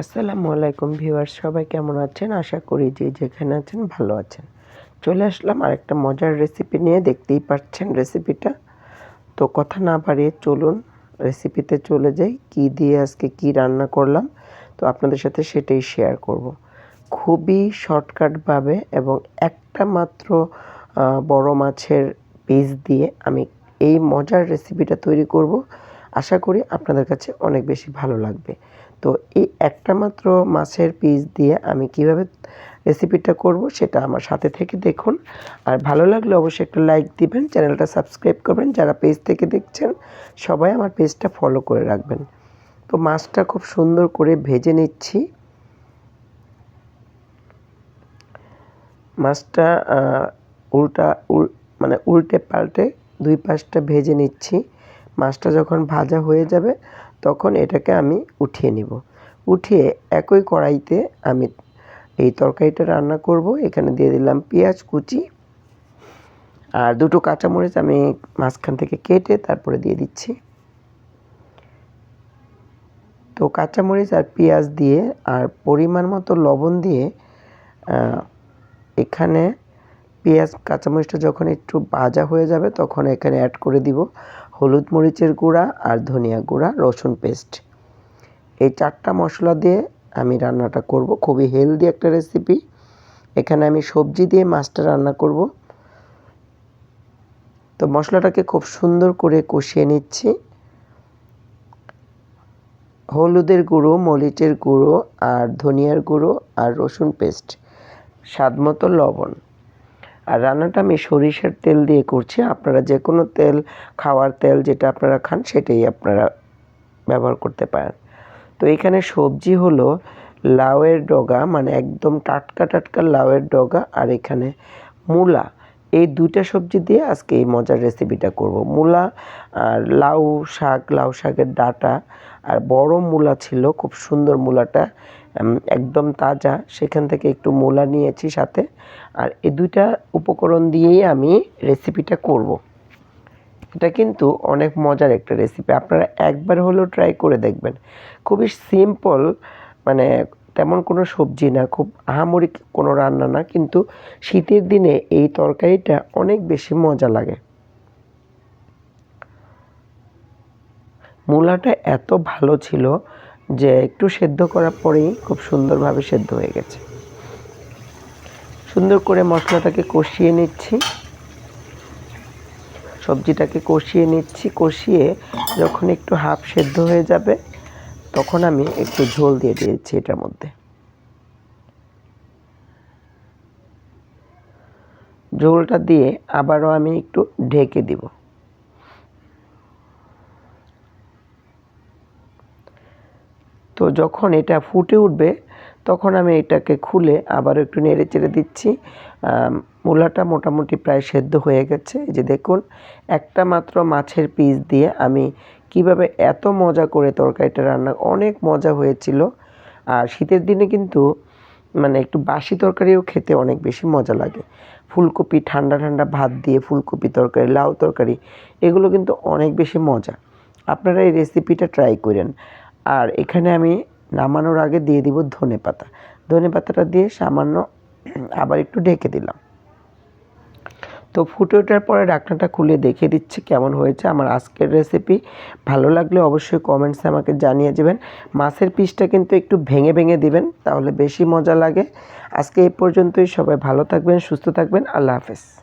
আসসালামু আলাইকুম ভিউয়ার্স, সবাই কেমন আছেন? আশা করি যে যেখানে আছেন ভালো আছেন। চলে আসলাম আরেকটা মজার রেসিপি নিয়ে, দেখতেই পাচ্ছেন রেসিপিটা তো কথা না বাড়িয়ে চলুন রেসিপিতে চলে যাই, কি দিয়ে আজকে কি রান্না করলাম। তো আপনাদের সাথে সেটাই শেয়ার করব। খুবই শর্টকাটভাবে এবং একটা মাত্র বড় মাছের পিস দিয়ে আমি এই মজার রেসিপিটা তৈরি করব। আশা করি আপনাদের কাছে অনেক বেশি ভালো লাগবে। তো এই একটা মাত্র মাছের পিস দিয়ে আমি কীভাবে রেসিপিটা করব সেটা আমার সাথে থেকে দেখুন। আর ভালো লাগলে অবশ্যই একটা লাইক দিবেন, চ্যানেলটা সাবস্ক্রাইব করবেন। যারা পেজ থেকে দেখছেন, সবাই আমার পেজটা ফলো করে রাখবেন। তো মাছটা খুব সুন্দর করে ভেজে নিচ্ছি। মাছটা উল্টা, উল মানে উল্টে পাল্টে দুই পাশটা ভেজে নিচ্ছি। মাছটা যখন ভাজা হয়ে যাবে তখন এটাকে আমি উঠিয়ে নিব। উঠিয়ে একই কড়াইতে আমি এই তরকারিটা রান্না করব। এখানে দিয়ে দিলাম পেঁয়াজ কুচি আর দুটো কাঁচামরিচ আমি মাঝখান থেকে কেটে তারপরে দিয়ে দিচ্ছি। তো কাঁচামরিচ আর পেঁয়াজ দিয়ে আর পরিমাণ মতো লবণ দিয়ে এখানে পেঁয়াজ কাঁচামরিচটা যখন একটু ভাজা হয়ে যাবে তখন এখানে অ্যাড করে দিব। হলুদ মরিচের গুঁড়া আর ধনিয়া গুঁড়া, রসুন পেস্ট এই চারটা মশলা দিয়ে আমি রান্নাটা করব। খুবই হেলদি একটা রেসিপি এখানে আমি সবজি দিয়ে মাছটা রান্না করব। তো মশলাটাকে খুব সুন্দর করে কষিয়ে নিচ্ছি। হলুদের গুঁড়ো, মরিচের গুঁড়ো আর ধনিয়ার গুঁড়ো আর রসুন পেস্ট স্বাদ মতো লবণ। আর রান্নাটা আমি সরিষার তেল দিয়ে করছি। আপনারা যে কোনো তেল, খাওয়ার তেল যেটা আপনারা খান, সেটাই আপনারা ব্যবহার করতে পারেন। তো এখানে সবজি হলো লাউয়ের ডগা মানে একদম টাটকা টাটকা লাউয়ের ডগা আর এখানে মূলা। এই দুইটা সবজি দিয়ে আজকে এই মজার রেসিপিটা করব। মূলা আর লাউ শাক, লাউ শাকের ডাঁটা আর বড় মূলা ছিল, খুব সুন্দর মূলাটা। একদম তাজা। সেখান থেকে একটু মূলা নিয়েছি সাথে। আর এই দুইটা উপকরণ দিয়েই আমি রেসিপিটা করব। এটা কিন্তু অনেক মজার একটা রেসিপি আপনারা একবার হলেও ট্রাই করে দেখবেন। খুবই সিম্পল মানে তেমন কোনো সবজি না, খুব আহামরি কোনো রান্না না, কিন্তু শীতের দিনে এই তরকারিটা অনেক বেশি মজা লাগে। মূলাটা এত ভালো ছিল যে একটু সেদ্ধ করার পরেই খুব সুন্দরভাবে সেদ্ধ হয়ে গেছে। সুন্দর করে মশলাটাকে কষিয়ে নিচ্ছি। সবজিটাকে কষিয়ে নিচ্ছি। কষিয়ে যখন একটু হাফ সেদ্ধ হয়ে যাবে, তখন আমি একটু ঝোল দিয়ে দিয়েছি এটার মধ্যে। ঝোলটা দিয়ে আবারও আমি একটু ঢেকে দিব। তো যখন এটা ফুটে উঠবে, তখন আমি এটাকে খুলে আবার একটু নেড়ে চেড়ে দিচ্ছি। মূলাটা মোটামুটি প্রায় সেদ্ধ হয়ে গেছে। এই যে দেখুন, একটা মাত্র মাছের পিস দিয়ে আমি কীভাবে এত মজা করে তরকারিটা রান্না, অনেক মজা হয়েছিল। আর শীতের দিনে কিন্তু মানে একটু বাসি তরকারিও খেতে অনেক বেশি মজা লাগে। ফুলকপি, ঠান্ডা ঠান্ডা ভাত দিয়ে ফুলকপি তরকারি, লাউ তরকারি, এগুলো কিন্তু অনেক বেশি মজা। আপনারা এই রেসিপিটা ট্রাই করেন। আর এখানে আমি নামানোর আগে দিয়ে দিব ধনে পাতা। ধনে পাতাটা দিয়ে সামান্য আবার একটু ঢেকে দিলাম। তো ফুটে ওঠার পরে ঢাকনাটা খুলে দেখে দিচ্ছি কেমন হয়েছে। আমার আজকের রেসিপি ভালো লাগলে অবশ্যই কমেন্টসে আমাকে জানিয়ে দেবেন। মাছের পিসটা কিন্তু একটু ভেঙে ভেঙে দিবেন, তাহলে বেশি মজা লাগে। আজকে এই পর্যন্তই। সবাই ভালো থাকবেন, সুস্থ থাকবেন। আল্লাহ হাফেজ।